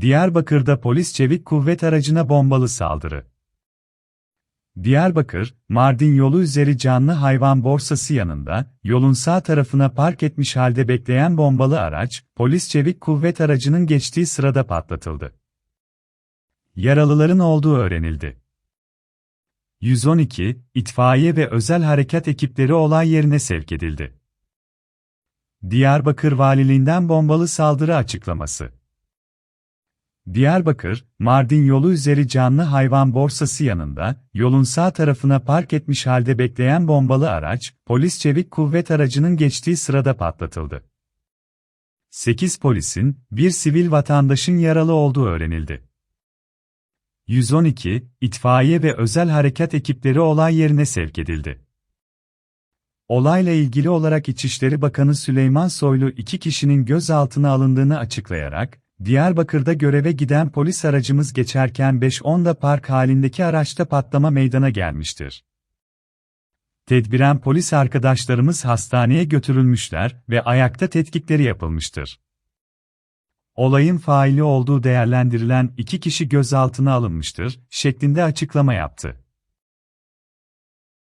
Diyarbakır'da polis çevik kuvvet aracına bombalı saldırı. Diyarbakır, Mardin yolu üzeri canlı hayvan borsası yanında, yolun sağ tarafına park etmiş halde bekleyen bombalı araç, polis çevik kuvvet aracının geçtiği sırada patlatıldı. Yaralıların olduğu öğrenildi. 112, itfaiye ve özel harekat ekipleri olay yerine sevk edildi. Diyarbakır Valiliğinden bombalı saldırı açıklaması. Diyarbakır, Mardin yolu üzeri canlı hayvan borsası yanında, yolun sağ tarafına park etmiş halde bekleyen bombalı araç, polis çevik kuvvet aracının geçtiği sırada patlatıldı. 8 polisin, bir sivil vatandaşın yaralı olduğu öğrenildi. 112, itfaiye ve özel harekat ekipleri olay yerine sevk edildi. Olayla ilgili olarak İçişleri Bakanı Süleyman Soylu iki kişinin gözaltına alındığını açıklayarak, Diyarbakır'da göreve giden polis aracımız geçerken 5-10'da park halindeki araçta patlama meydana gelmiştir. Tedbiren polis arkadaşlarımız hastaneye götürülmüşler ve ayakta tetkikleri yapılmıştır. Olayın faili olduğu değerlendirilen iki kişi gözaltına alınmıştır, şeklinde açıklama yaptı.